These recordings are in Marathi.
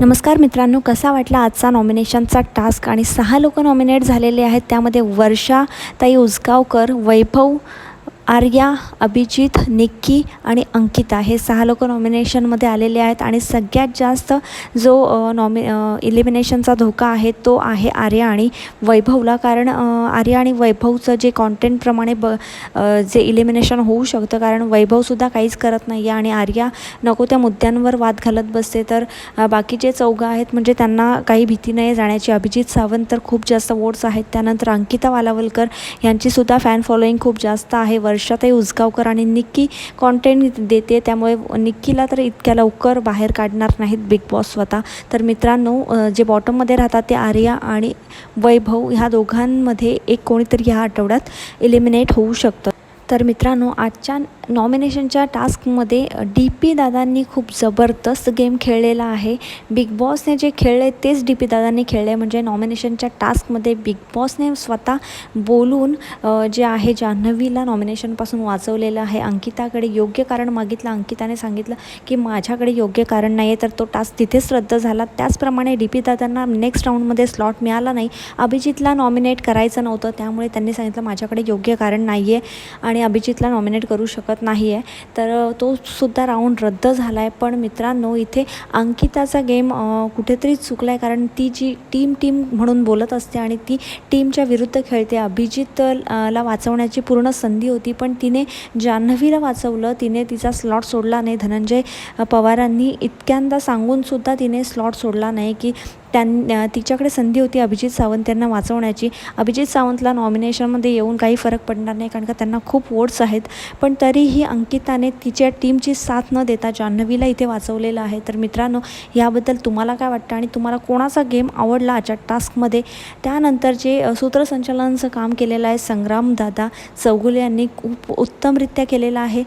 नमस्कार मित्रांनो कसा वाटला आजचा नॉमिनेशनचा टास्क आणि सहा लोक नॉमिनेट झालेले आहेत. त्यामध्ये वर्षा ताई उजगावकर वैभव आर्या अभिजित निक्की आणि अंकिता हे सहा लोक नॉमिनेशनमध्ये आलेले आहेत आणि सगळ्यात जास्त जो नॉमि इलिमिनेशनचा धोका आहे तो आहे आर्या आणि वैभवला. कारण आर्या आणि वैभवचं जे कॉन्टेंटप्रमाणे ब जे इलिमिनेशन होऊ शकतं कारण वैभवसुद्धा काहीच करत नाही आहे आणि आर्या नको त्या मुद्द्यांवर वाद घालत बसते. तर बाकी बाकीचे चौघं आहेत म्हणजे त्यांना काही भीती नाही जाण्याची. अभिजित सावंत तर खूप जास्त वोट्स आहेत. त्यानंतर अंकिता वालावलकर यांचीसुद्धा फॅन फॉलोईंग खूप जास्त आहे. वर्ष वर्षाताई उजगावकर आणि निक्की कॉन्टेंट देते. त्यामुळे निक्कीला तर इतक्या लवकर बाहेर काढणार नाहीत बिग बॉस स्वतः. तर मित्रांनो जे बॉटममध्ये राहतात ते आर्या आणि वैभव ह्या दोघांमध्ये एक कोणीतरी ह्या आठवड्यात इलिमिनेट होऊ शकतं. तर मित्रांनो आजच्या नॉमिनेशनच्या टास्कमध्ये डी पी दादांनी खूप जबरदस्त गेम खेळलेला आहे. बिग बॉसने जे खेळले तेच डी पी दादांनी खेळले. म्हणजे नॉमिनेशनच्या टास्कमध्ये बिग बॉसने स्वतः बोलून जे आहे जान्हवीला नॉमिनेशनपासून वाचवलेलं आहे. अंकिताकडे योग्य कारण मागितलं. अंकिताने सांगितलं की माझ्याकडे योग्य कारण नाही आहे तर तो टास्क तिथेच रद्द झाला. त्याचप्रमाणे डी पी दादांना नेक्स्ट राऊंडमध्ये स्लॉट मिळाला नाही. अभिजितला नॉमिनेट करायचं नव्हतं. त्यामुळे त्यांनी सांगितलं माझ्याकडे योग्य कारण नाही आहे आणि अभिजितला नॉमिनेट करू शकत नाही आहे तर तो सुद्धा राऊंड रद्द झाला आहे पण मित्रांनो इथे अंकिताचा गेम कुठेतरी चुकला आहे कारण ती जी टीम टीम म्हणून बोलत असते आणि ती टीमच्या विरुद्ध खेळते. अभिजित ला वाचवण्याची पूर्ण संधी होती. पण तिने जान्हवीला वाचवलं. तिने तिचा स्लॉट सोडला नाही. धनंजय पवारांनी इतक्यांदा सांगूनसुद्धा तिने स्लॉट सोडला नाही की त्यां तिच्याकडे संधी होती अभिजित सावंत यांना वाचवण्याची. अभिजित सावंतला नॉमिनेशनमध्ये येऊन काही फरक पडणार नाही कारण का त्यांना खूप वोट्स आहेत. पण तरीही अंकिताने तिच्या टीमची साथ न देता जान्हवीला इथे वाचवलेलं आहे. तर मित्रांनो याबद्दल तुम्हाला काय वाटतं आणि तुम्हाला कोणाचा गेम आवडला आजच्या टास्कमध्ये त्यानंतर जे सूत्रसंचालनाचं काम केलेलं आहे संग्राम दादा चौगुले यांनी खूप उत्तमरित्या केलेलं आहे.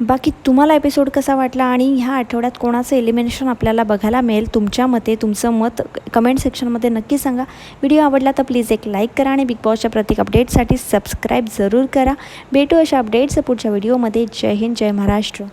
बाकी तुम्हाला एपिसोड कसा वाटला आणि ह्या आठवड्यात कोणाचं एलिमिनेशन आपल्याला बघायला मिळेल तुमच्या मते तुमचं मत कमेंट सेक्शनमध्ये नक्की सांगा. व्हिडिओ आवडला तर प्लीज एक लाईक करा आणि बिग बॉसच्या प्रत्येक अपडेटसाठी सबस्क्राईब जरूर करा. भेटू अशा अपडेट्स पुढच्या व्हिडिओमध्ये जय हिंद जय महाराष्ट्र.